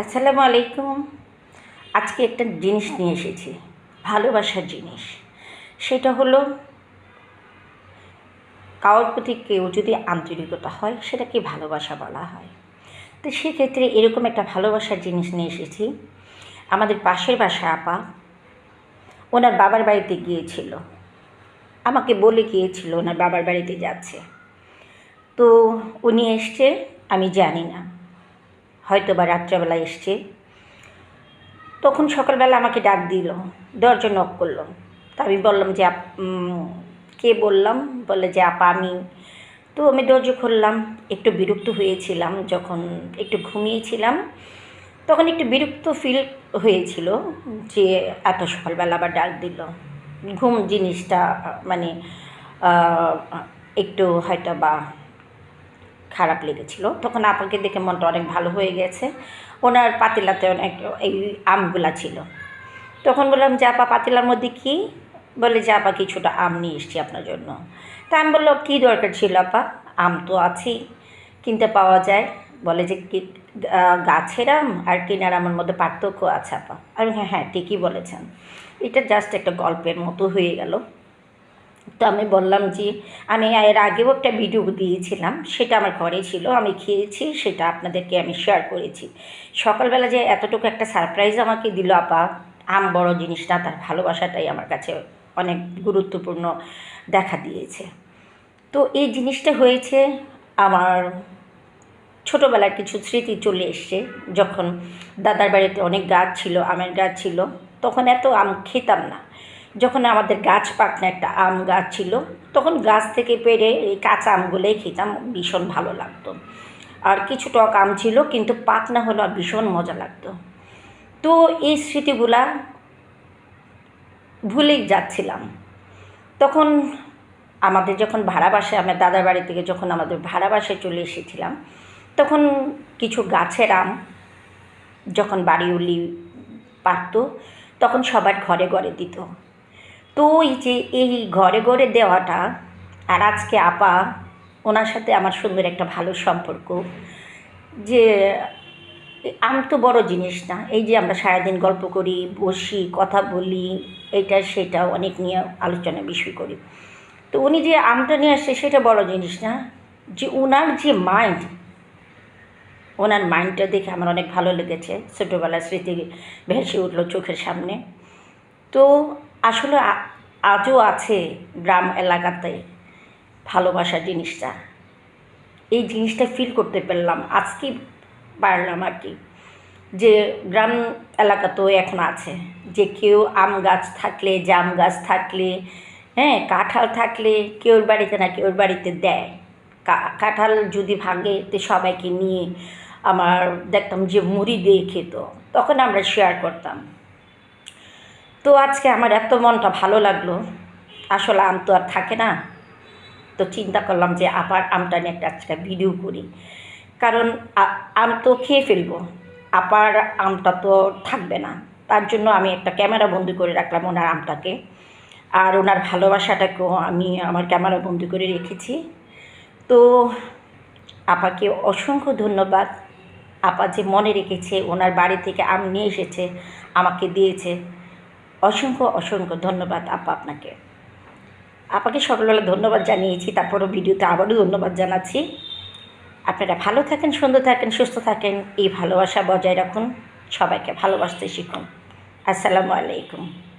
আসসালামু আলাইকুম। আজকে একটা জিনিস নিয়ে এসেছি, ভালোবাসার জিনিস। সেটা হলো, কারোর প্রতি কেউ যদি আন্তরিকতা হয়, সেটাকে ভালোবাসা বলা হয়। তো সেক্ষেত্রে এরকম একটা ভালোবাসার জিনিস নিয়ে এসেছি। আমাদের পাশের বাসা আপা, ওনার বাবার বাড়িতে গিয়েছিল। আমাকে বলে গিয়েছিল, ওনার বাবার বাড়িতে যাচ্ছে। তো উনি এসছে, আমি জানি না। হয়তো বা রাত্রেবেলা এসছে। তখন সকালবেলা আমাকে ডাক দিল, দরজা নক করল। তা আমি বললাম যে কে বললাম? বলে যে, আপা আমি। তো আমি দরজা খুললাম, একটু বিরক্ত হয়েছিলাম যখন একটু ঘুমিয়েছিলাম। তখন একটু বিরক্ত ফিল হয়েছিল যে, এত সকালবেলা আবার ডাক দিল। ঘুম জিনিসটা মানে একটু হয়তো বা খারাপ লেগেছিল। তখন আপাকে দেখে মনটা অনেক ভালো হয়ে গেছে। ওনার পাতিলাতে অনেক এই আমগুলা ছিল। তখন বললাম, যে আপা, পাতিলার মধ্যে কি? বলে, যে আপা, কিছুটা আম নিয়ে এসছি আপনার জন্য। তা আমি বলল কী দরকার ছিল আপা? আম তো আছেই কিনতে পাওয়া যায়। বলে, যে কি গাছের আম আর কেনার আমের মধ্যে পার্থক্য আছে আপা। আমি হ্যাঁ হ্যাঁ ঠিকই বলেছেন। এটা জাস্ট একটা গল্পের মতো হয়ে গেল। তো আমি বললাম যে, আমি এর আগেও একটা ভিডিও দিয়েছিলাম, সেটা আমার ঘরে ছিল, আমি খেয়েছি, সেটা আপনাদেরকে আমি শেয়ার করেছি। সকালবেলা যে এতটুকু একটা সারপ্রাইজ আমাকে দিল আপা, আম বড় জিনিসটা, তার ভালোবাসাটাই আমার কাছে অনেক গুরুত্বপূর্ণ দেখা দিয়েছে। তো এই জিনিসটা হয়েছে, আমার ছোটোবেলার কিছু স্মৃতি চলে এসছে, যখন দাদার বাড়িতে অনেক গাছ ছিল, আমের গাছ ছিল, তখন এত আম খেতাম না। যখন আমাদের গাছ পাকনা একটা আম গাছ ছিল, তখন গাছ থেকে পেরে এই কাঁচা আমগুলোই খেতাম, ভীষণ ভালো লাগতো। আর কিছু টক আম ছিল, কিন্তু পাকনা হলো আর ভীষণ মজা লাগতো। তো এই স্মৃতিগুলা ভুলেই যাচ্ছিলাম। তখন আমাদের যখন ভাড়া বাসায় আমার দাদার বাড়ি থেকে যখন আমাদের ভাড়া বাসায় চলে এসেছিলাম, তখন কিছু গাছের আম যখন বাড়ি উলি পারত, তখন সবার ঘরে ঘরে দিত। তো এই যে এই ঘরে ঘরে দেওয়াটা, আর আজকে আপা ওনার সাথে আমার সুন্দর একটা ভালো সম্পর্ক, যে আম তো বড় জিনিস না, এই যে আমরা সারাদিন গল্প করি, বসি, কথা বলি, এটা সেটা অনেক নিয়ে আলোচনা বিষয় করি। তো উনি যে আমটা নিয়ে আসছে সেটা বড় জিনিস না, যে ওনার যে মাইন্ড ওনার মাইন্ডটা দেখে আমার অনেক ভালো লেগেছে। ছোটোবেলার স্মৃতি ভেসে উঠল চোখের সামনে। তো আসলে আজও আছে গ্রাম এলাকাতে ভালোবাসা জিনিসটা। এই জিনিসটা ফিল করতে পারলাম, আজকে পারলাম আর কি। যে গ্রাম এলাকাতেও এখন আছে, যে কেউ আম গাছ থাকলে, জাম গাছ থাকলে হ্যাঁ কাঁঠাল থাকলে কেউর বাড়িতে না কেউর বাড়িতে দেয়। কাঁঠাল যদি ভাঙে তো সবাইকে নিয়ে আমার দেখতাম যে মুড়ি দিয়ে খেত, তখন আমরা শেয়ার করতাম। তো আজকে আমার এত মনটা ভালো লাগল। আসলে আম তো আর থাকে না। তো চিন্তা করলাম যে আবার আমটা নিয়ে একটা আজকে ভিডিও করি। কারণ আম তো খেয়ে ফেলব। আপার আমটা তো থাকবে না। তার জন্য আমি একটা ক্যামেরা বন্দি করে রাখলাম ওনার আমটাকে। আর ওনার ভালোবাসাটাকেও আমি আমার ক্যামেরা বন্দি করে রেখেছি। তো আপাকে অসংখ্য ধন্যবাদ। আপা যে মনে রেখেছে, ওনার বাড়ি থেকে আম নিয়ে এসেছে, আমাকে দিয়েছে। অসংখ্য অসংখ্য ধন্যবাদ আপা আপনাকে। আপাকে সকালবেলা ধন্যবাদ জানিয়েছি, তারপরও ভিডিওতে আবারও ধন্যবাদ জানাচ্ছি। আপনারা ভালো থাকেন, সুন্দর থাকেন, সুস্থ থাকেন, এই ভালোবাসা বজায় রাখুন, সবাইকে ভালোবাসতে শিখুন। আসসালামু আলাইকুম।